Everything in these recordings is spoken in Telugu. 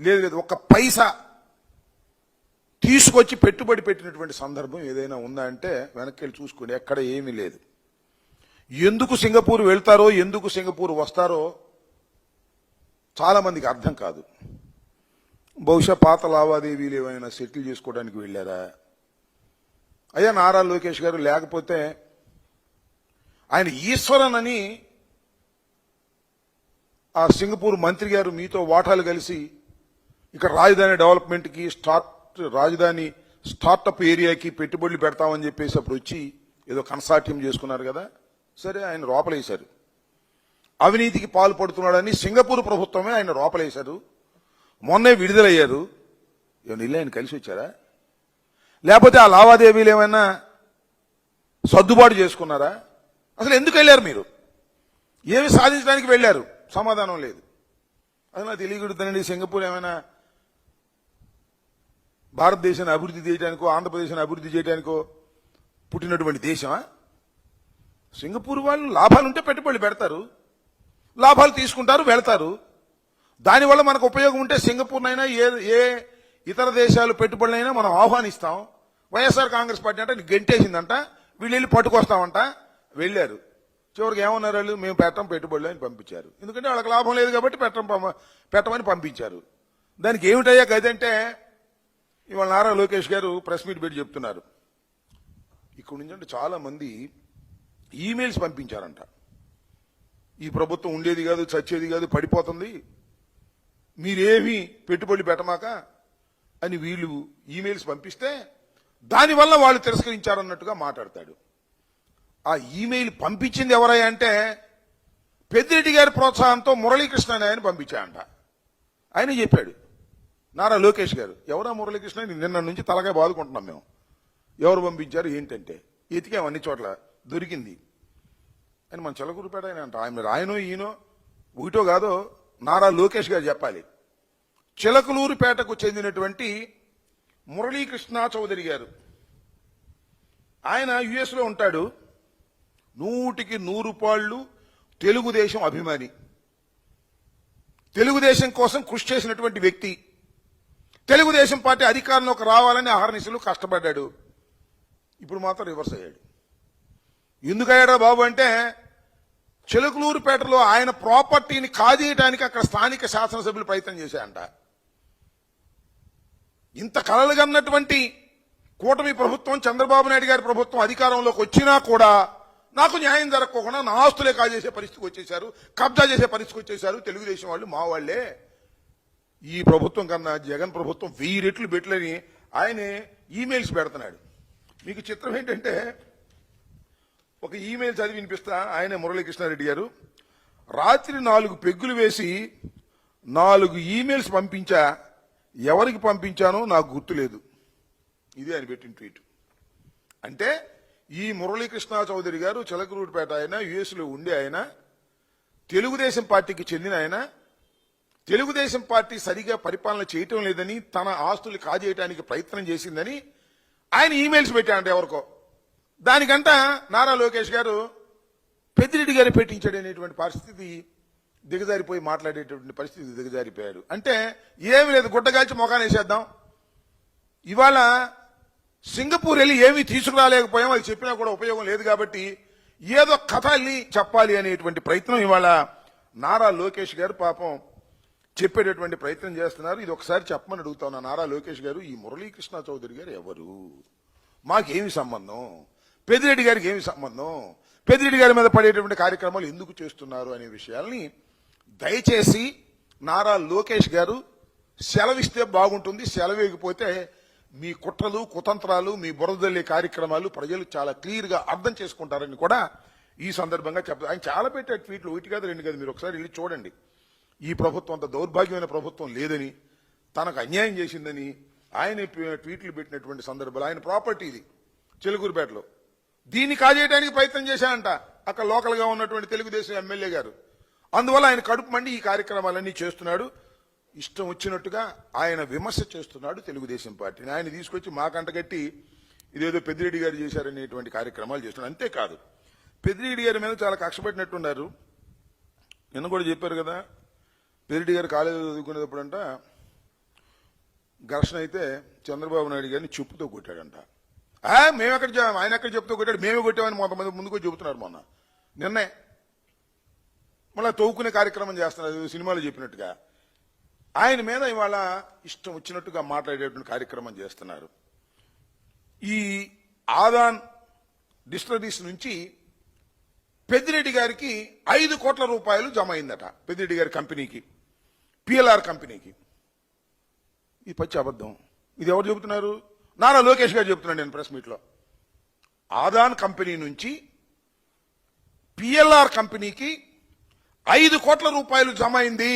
లేదు లేదు ఒక పైసా తీసుకొచ్చి పెట్టుబడి పెట్టినటువంటి సందర్భం ఏదైనా ఉందా అంటే వెనక్కి వెళ్ళి చూసుకోండి ఎక్కడ ఏమీ లేదు. ఎందుకు సింగపూర్ వెళ్తారో ఎందుకు సింగపూర్ వస్తారో చాలామందికి అర్థం కాదు. బహుశా పాత లావాదేవీలు ఏమైనా సెటిల్ చేసుకోవడానికి వెళ్ళారా? అయ్యా నారా లోకేష్ గారు లేకపోతే ఆయన ఈశ్వరన్ అని ఆ సింగపూర్ మంత్రి గారు మీతో వాటాలు కలిసి ఇక్కడ రాజధాని డెవలప్మెంట్కి స్టార్ట్ రాజధాని స్టార్టప్ ఏరియాకి పెట్టుబడులు పెడతామని చెప్పేసి అప్పుడు వచ్చి ఏదో కన్సార్టియం చేసుకున్నారు కదా. సరే ఆయన లోపలేశారు అవినీతికి పాల్పడుతున్నాడని సింగపూర్ ప్రభుత్వమే ఆయన లోపలేశారు మొన్నే విడుదలయ్యారు. ఏమైనా ఇల్లు ఆయన కలిసి వచ్చారా? లేకపోతే ఆ లావాదేవీలు ఏమైనా సర్దుబాటు చేసుకున్నారా? అసలు ఎందుకు వెళ్ళారు మీరు? ఏమి సాధించడానికి వెళ్ళారు? సమాధానం లేదు. అది నాకు తెలియకూడదండి సింగపూర్ ఏమైనా భారతదేశాన్ని అభివృద్ధి చేయడానికో ఆంధ్రప్రదేశ్ని అభివృద్ధి చేయడానికో పుట్టినటువంటి దేశమా? సింగపూర్ వాళ్ళు లాభాలు ఉంటే పెట్టుబడులు పెడతారు. లాభాలు తీసుకుంటారు వెళతారు. దానివల్ల మనకు ఉపయోగం ఉంటే సింగపూర్నైనా ఏ ఏ ఇతర దేశాలు పెట్టుబడులైనా మనం ఆహ్వానిస్తాం. వైఎస్ఆర్ కాంగ్రెస్ పార్టీ అంటే గెంటేసిందంట వీళ్ళు వెళ్ళి పట్టుకొస్తామంట వెళ్ళారు. చివరికి ఏమన్నారు వాళ్ళు? మేము పెట్టం పెట్టుబడులు అని పంపించారు. ఎందుకంటే వాళ్ళకి లాభం లేదు కాబట్టి పెట్టం పంప- పెట్టమని పంపించారు. దానికి ఏమిటయ్యా గదంటే ఇవాళ నారా లోకేష్ గారు ప్రెస్ మీట్ పెట్టి చెప్తున్నారు. ఇక్కడ నుంచి అంటే చాలా మంది ఈమెయిల్స్ పంపించారంట. ఈ ప్రభుత్వం ఉండేది కాదు చచ్చేది కాదు పడిపోతుంది. మీరేమి పెట్టుబడి పెట్టమాక అని వీళ్ళు ఈమెయిల్స్ పంపిస్తే దానివల్ల వాళ్ళు తిరస్కరించారన్నట్టుగా మాట్లాడతాడు. ఆ ఈమెయిల్ పంపించింది ఎవరయ్యా అంటే పెద్దిరెడ్డి గారి ప్రోత్సాహంతో మురళీకృష్ణ ఆయన పంపించాయంట. ఆయన చెప్పాడు. నారా లోకేష్ గారు ఎవరా మురళీకృష్ణ? నిన్న నుంచి తలగా బాదుకుంటున్నాం మేము. ఎవరు పంపించారు? ఏంటంటే ఎతికాం అన్ని చోట్ల దొరికింది. అని మన చిలకూరుపేట ఆయన అంట. ఆయన రాయనో ఈయనో ఒకటో కాదో నారా లోకేష్ గారు చెప్పాలి. చిలకలూరుపేటకు చెందినటువంటి మురళీకృష్ణ చౌదరి గారు. ఆయన యుఎస్లో ఉంటాడు. నూటికి నూరు పాళ్ళు తెలుగుదేశం అభిమాని. తెలుగుదేశం కోసం కృషి చేసినటువంటి వ్యక్తి. తెలుగుదేశం పార్టీ అధికారంలోకి రావాలని అహర్నిశలు కష్టపడ్డాడు. ఇప్పుడు మాత్రం రివర్స్ అయ్యాడు. ఎందుకు బాబు అంటే చిలుకలూరుపేటలో ఆయన ప్రాపర్టీని కాజేయడానికి అక్కడ స్థానిక శాసనసభ్యులు ప్రయత్నం చేశాయంట. ఇంత కలలుగన్నటువంటి కూటమి ప్రభుత్వం చంద్రబాబు నాయుడు గారి ప్రభుత్వం అధికారంలోకి వచ్చినా కూడా నాకు న్యాయం జరగకుండా నా ఆస్తులే కాజేసే పరిస్థితికి వచ్చేశారు కబ్జా చేసే పరిస్థితికి వచ్చేశారు తెలుగుదేశం వాళ్ళు మా వాళ్ళే ఈ ప్రభుత్వం కన్నా జగన్ ప్రభుత్వం వెయ్యి రెట్లు పెట్టలేని ఆయనే ఈమెయిల్స్ పెడుతున్నాడు. మీకు చిత్రం ఏంటంటే ఒక ఈమెయిల్ చదివి వినిపిస్తా ఆయనే మురళీకృష్ణారెడ్డి గారు. రాత్రి నాలుగు పెగ్గులు వేసి నాలుగు ఈమెయిల్స్ పంపించా ఎవరికి పంపించానో నాకు గుర్తులేదు. ఇది ఆయన పెట్టిన ట్వీట్. అంటే ఈ మురళీకృష్ణ చౌదరి గారు చిలకరూరుపేట ఆయన యుఎస్లో ఉండే ఆయన తెలుగుదేశం పార్టీకి చెందిన ఆయన తెలుగుదేశం పార్టీ సరిగా పరిపాలన చేయటం లేదని తన ఆస్తులు కాజేయడానికి ప్రయత్నం చేసిందని ఆయన ఈమెయిల్స్ పెట్టాడంట ఎవరికో. దానికంట నారా లోకేష్ గారు పెద్దిరెడ్డి గారు పెట్టించాడు అనేటువంటి పరిస్థితి దిగజారిపోయి మాట్లాడేటువంటి పరిస్థితి దిగజారిపోయాడు. అంటే ఏమి లేదు గుడ్డగాల్చి మొఖాన్ని వేసేద్దాం. ఇవాళ సింగపూర్ వెళ్ళి ఏమీ తీసుకురాలేకపోయాం అది చెప్పినా కూడా ఉపయోగం లేదు కాబట్టి ఏదో కథ చెప్పాలి అనేటువంటి ప్రయత్నం ఇవాళ నారా లోకేష్ గారు పాపం చెప్పేటటువంటి ప్రయత్నం చేస్తున్నారు. ఇది ఒకసారి చెప్పమని అడుగుతా నారా లోకేష్ గారు ఈ మురళీకృష్ణ చౌదరి గారు ఎవరు? మాకేమి సంబంధం? పెద్దిరెడ్డి గారికి ఏమి సంబంధం? పెద్దిరెడ్డి గారి మీద పడేటువంటి కార్యక్రమాలు ఎందుకు చేస్తున్నారు అనే విషయాల్ని దయచేసి నారా లోకేష్ గారు సెలవిస్తే బాగుంటుంది. సెలవేయకపోతే మీ కుట్రలు కుతంత్రాలు మీ బురదల్లి కార్యక్రమాలు ప్రజలు చాలా క్లియర్గా అర్థం చేసుకుంటారని కూడా ఈ సందర్భంగా చెప్తారు ఆయన చాలా పెట్టే ట్వీట్లు. ఒకటి కాదు రెండు కాదు మీరు ఒకసారి వెళ్ళి చూడండి. ఈ ప్రభుత్వం అంత దౌర్భాగ్యమైన ప్రభుత్వం లేదని తనకు అన్యాయం చేసిందని ఆయన ట్వీట్లు పెట్టినటువంటి సందర్భాలు ఆయన ప్రాపర్టీ ఇది చెలుగురుపేటలో దీన్ని కాజేయడానికి ప్రయత్నం చేశానంట అక్కడ లోకల్గా ఉన్నటువంటి తెలుగుదేశం ఎమ్మెల్యే గారు. అందువల్ల ఆయన కడుపు మండి ఈ కార్యక్రమాలన్నీ చేస్తున్నాడు. ఇష్టం వచ్చినట్టుగా ఆయన విమర్శ చేస్తున్నాడు తెలుగుదేశం పార్టీని. ఆయన తీసుకొచ్చి మా కంటగట్టి ఇదేదో పెద్దిరెడ్డి గారు చేశారనేటువంటి కార్యక్రమాలు చేస్తున్నాడు. అంతేకాదు పెద్దిరెడ్డి గారి మీద చాలా కక్షపెట్టినట్టున్నారు నిన్న కూడా చెప్పారు కదా పెదిరెడ్డి గారు కాలేజీలో అంట ఘర్షణ అయితే చంద్రబాబు నాయుడు గారిని చెప్పుతో కొట్టాడంట. మేము ఎక్కడ ఆయన ఎక్కడ చెప్తూ కొట్టాడు? మేమే కొట్టామని కొంతమంది ముందుకు చెబుతున్నారు మొన్న. నిన్నే. మళ్ళీ తవ్వుకునే కార్యక్రమం చేస్తున్నారు సినిమాలో చెప్పినట్టుగా. ఆయన మీద ఇవాళ ఇష్టం వచ్చినట్టుగా మాట్లాడేటువంటి కార్యక్రమం చేస్తున్నారు. ఈ ఆదాన్ డిస్టరీస్ నుంచి పెద్దిరెడ్డి గారికి ఐదు కోట్ల రూపాయలు జమ అయిందట పెద్దిరెడ్డి గారి కంపెనీకి. పిఎల్ఆర్ కంపెనీకి ఇది పచ్చి అబద్ధం. ఇది ఎవరు చెబుతున్నారు? నారా లోకేష్ గారు చెబుతున్నాను నేను ప్రెస్ మీట్లో. ఆదాన్ కంపెనీ నుంచి పిఎల్ఆర్ కంపెనీకి ఐదు కోట్ల రూపాయలు జమ అయింది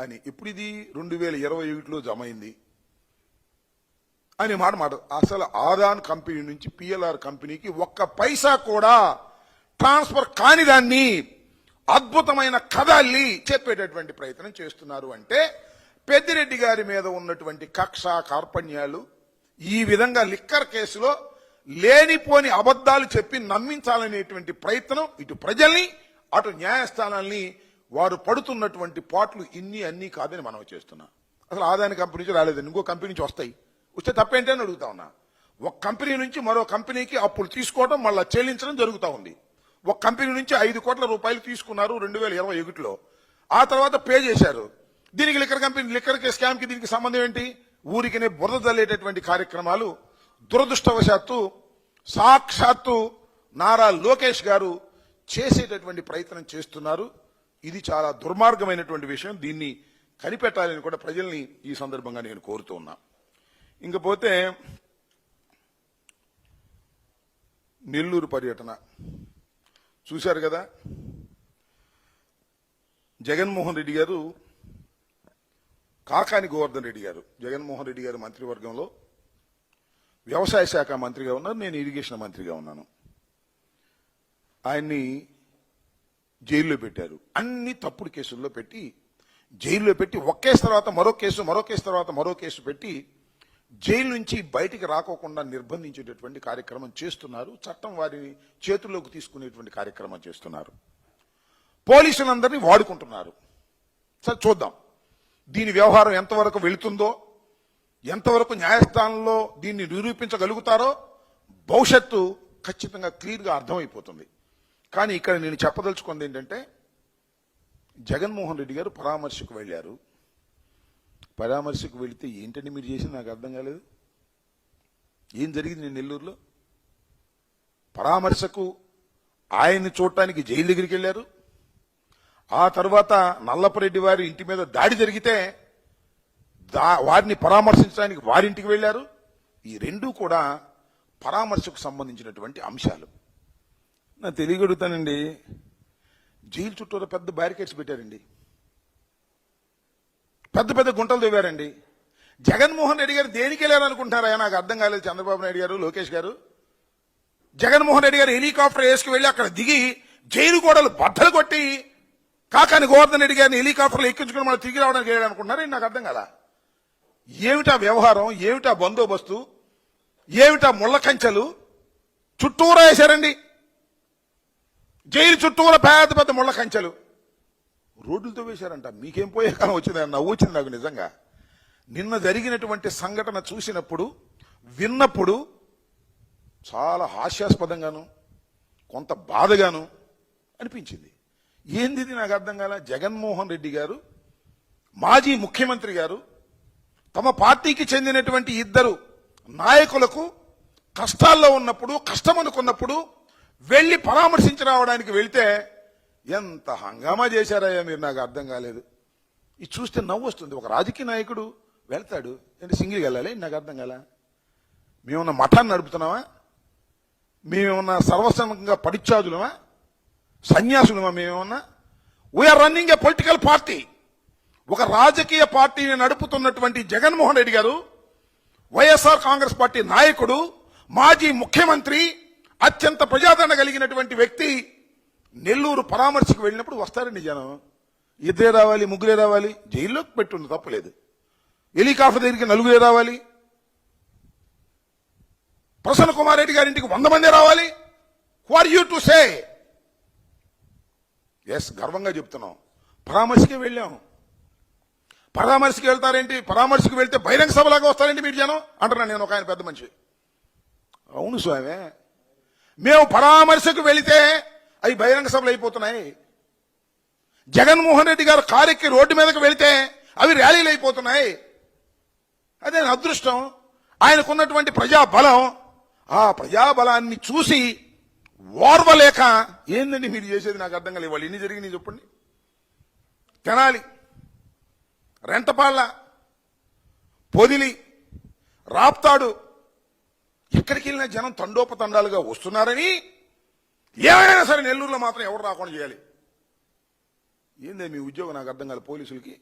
అని. ఇప్పుడు ఇది? రెండు వేల ఇరవై ఒకటిలో జమ అయింది అని మాట మాట. అసలు ఆదాన్ కంపెనీ నుంచి పిఎల్ఆర్ కంపెనీకి ఒక్క పైసా కూడా ట్రాన్స్ఫర్ కాని దాన్ని అద్భుతమైన కథల్ని చెప్పేటటువంటి ప్రయత్నం చేస్తున్నారు అంటే పెద్దిరెడ్డి గారి మీద ఉన్నటువంటి కక్ష కార్పణ్యాలు ఈ విధంగా లిక్కర్ కేసులో లేనిపోని అబద్ధాలు చెప్పి నమ్మించాలనేటువంటి ప్రయత్నం ఇటు ప్రజల్ని అటు న్యాయస్థానాల్ని వారు పడుతున్నటువంటి పాటలు ఇన్ని అన్నీ కాదని మనం చేస్తున్నాం. అసలు ఆదాయ కంపెనీ నుంచి రాలేదండి ఇంకో కంపెనీ నుంచి వస్తాయి. వస్తే తప్పేంటి అని అడుగుతా ఉన్నా. ఒక కంపెనీ నుంచి మరో కంపెనీకి అప్పులు తీసుకోవడం మళ్ళీ చెల్లించడం జరుగుతూ ఉంది. ఒక కంపెనీ నుంచి ఐదు కోట్ల రూపాయలు తీసుకున్నారు రెండు వేల ఇరవై ఒకటిలో. ఆ తర్వాత పే చేశారు. దీనికి లిక్కర్ కంపెనీ లిక్కర్ స్కామ్కి దీనికి సంబంధం ఏంటి? ఊరికినే బురద జల్లేటటువంటి కార్యక్రమాలు దురదృష్టవశాత్తు సాక్షాత్తు నారా లోకేష్ గారు చేసేటటువంటి ప్రయత్నం చేస్తున్నారు. ఇది చాలా దుర్మార్గమైనటువంటి విషయం. దీన్ని కనిపెట్టాలని కూడా ప్రజల్ని ఈ సందర్భంగా నేను కోరుతూ ఉన్నా. ఇంకపోతే నెల్లూరు పర్యటన. చూశారు కదా? జగన్మోహన్ రెడ్డి గారు కాకాని గోవర్ధన్ రెడ్డి గారు జగన్మోహన్ రెడ్డి గారు మంత్రివర్గంలో వ్యవసాయ శాఖ మంత్రిగా ఉన్నారు నేను ఇరిగేషన్ మంత్రిగా ఉన్నాను. ఆయన్ని జైల్లో పెట్టారు. అన్ని తప్పుడు కేసుల్లో పెట్టి జైల్లో పెట్టి ఒక కేసు తర్వాత మరో కేసు మరో కేసు తర్వాత మరో కేసు పెట్టి జైలు నుంచి బయటికి రాకోకుండా నిర్బంధించేటటువంటి కార్యక్రమం చేస్తున్నారు. చట్టం వారిని చేతుల్లోకి తీసుకునేటువంటి కార్యక్రమం చేస్తున్నారు. పోలీసులందరినీ వాడుకుంటున్నారు. సరే చూద్దాం. దీని వ్యవహారం ఎంతవరకు వెళుతుందో ఎంతవరకు న్యాయస్థానంలో దీన్ని నిరూపించగలుగుతారో భవిష్యత్తు ఖచ్చితంగా క్లియర్గా అర్థమైపోతుంది. కానీ ఇక్కడ నేను చెప్పదలుచుకుంది ఏంటంటే జగన్మోహన్ రెడ్డి గారు పరామర్శకు వెళ్ళారు. పరామర్శకు వెళితే ఏంటండి మీరు చేసింది? నాకు అర్థం కాలేదు. ఏం జరిగింది నేను నెల్లూరులో? పరామర్శకు ఆయన్ని చూడటానికి జైలు దగ్గరికి వెళ్ళారు. ఆ తర్వాత నల్లపరెడ్డి వారి ఇంటి మీద దాడి జరిగితే దా వారిని పరామర్శించడానికి వారింటికి వెళ్ళారు. ఈ రెండూ కూడా పరామర్శకు సంబంధించినటువంటి అంశాలు. నా తెలియగడుగుతానండి. జైలు చుట్టూరా పెద్ద బ్యారికేడ్స్ పెట్టారండి. పెద్ద పెద్ద గుంటలు తవ్వారండి. జగన్మోహన్ రెడ్డి గారు దేనికి వెళ్ళారనుకుంటున్నారా? నాకు అర్థం కాలేదు చంద్రబాబు నాయుడు గారు లోకేష్ గారు. జగన్మోహన్ రెడ్డి గారు హెలికాప్టర్ వేసుకు వెళ్ళి అక్కడ దిగి జైలు గోడలు బద్దలు కొట్టి కాకాని గోవర్ధన్ రెడ్డి గారిని హెలికాప్టర్లు ఎక్కించుకుని మనం తిరిగి రావడానికి వెళ్ళాడు నాకు అర్థం కదా ఏమిటా వ్యవహారం? ఏమిటా బందోబస్తు? ఏమిటా ముళ్ళ కంచెలు? చుట్టూరా వేశారండి. జైలు చుట్టూరా పెద్ద పెద్ద ముళ్ళ కంచెలు. రోడ్లతో వేశారంట. మీకేం పోయే కాలం వచ్చింది నవ్వు వచ్చింది నాకు నిజంగా. నిన్న జరిగినటువంటి సంఘటన చూసినప్పుడు విన్నప్పుడు చాలా హాస్యాస్పదంగాను కొంత బాధగాను అనిపించింది. ఏంది నాకు అర్థం కాల జగన్మోహన్ రెడ్డి గారు మాజీ ముఖ్యమంత్రి గారు తమ పార్టీకి చెందినటువంటి ఇద్దరు నాయకులకు కష్టాల్లో ఉన్నప్పుడు కష్టం అనుకున్నప్పుడు వెళ్ళి పరామర్శించి రావడానికి వెళితే ఎంత హంగామా చేశారయ్యా మీరు? నాకు అర్థం కాలేదు. ఇది చూస్తే నవ్వు వస్తుంది. ఒక రాజకీయ నాయకుడు వెళ్తాడు. అంటే సింగిల్కి వెళ్ళాలి? నాకు అర్థం కాలా? మేమన్నా మఠాన్ని నడుపుతున్నావా మేమేమన్నా సర్వసంగంగా పడిచ్చాదులమా సన్యాసులమా మేమేమన్నా we are running a political party ఒక రాజకీయ పార్టీని నడుపుతున్నటువంటి జగన్మోహన్ రెడ్డి గారు వైఎస్ఆర్ కాంగ్రెస్ పార్టీ నాయకుడు మాజీ ముఖ్యమంత్రి అత్యంత ప్రజాదరణ కలిగినటువంటి వ్యక్తి నెల్లూరు పరామర్శకు వెళ్ళినప్పుడు వస్తారండి జనం. ఇద్దరే రావాలి ముగ్గురే రావాలి జైల్లోకి పెట్టుండి తప్పలేదు. హెలికాప్టర్ దగ్గరికి నలుగురే రావాలి. ప్రసన్న కుమార్ రెడ్డి గారి ఇంటికి వంద మంది రావాలి. Are you to say yes గర్వంగా చెప్తున్నాం. పరామర్శకే వెళ్ళాం. పరామర్శకి వెళ్తారేంటి? పరామర్శకి వెళ్తే బహిరంగ సభలాగా వస్తారేంటి మీరు జనం? అంటున్నాను నేను ఒక ఆయన పెద్ద మనిషి. అవును స్వామి. మేము పరామర్శకు వెళితే అవి బహిరంగ సభలు అయిపోతున్నాయి. జగన్మోహన్ రెడ్డి గారు కారెక్కి రోడ్డు మీదకి వెళితే అవి ర్యాలీలు అయిపోతున్నాయి. అదే నా అదృష్టం. ఆయనకున్నటువంటి ప్రజాబలం ఆ ప్రజాబలాన్ని చూసి ఓర్వలేక ఏందండి మీరు చేసేది? నాకు అర్థం కాలేదు. వాళ్ళు ఎన్ని జరిగినాయి చెప్పండి. తెనాలి రెంటపాళ్ళ పొదిలి రాప్తాడు. ఎక్కడికి వెళ్ళినా జనం తండోపతండాలుగా వస్తున్నారని ఏమైనా సరే నెల్లూరులో మాత్రం ఎవరు రాకుండా చేయాలి. ఏందే మీ ఉద్యోగం నాకు అర్థం కాదు పోలీసులకి?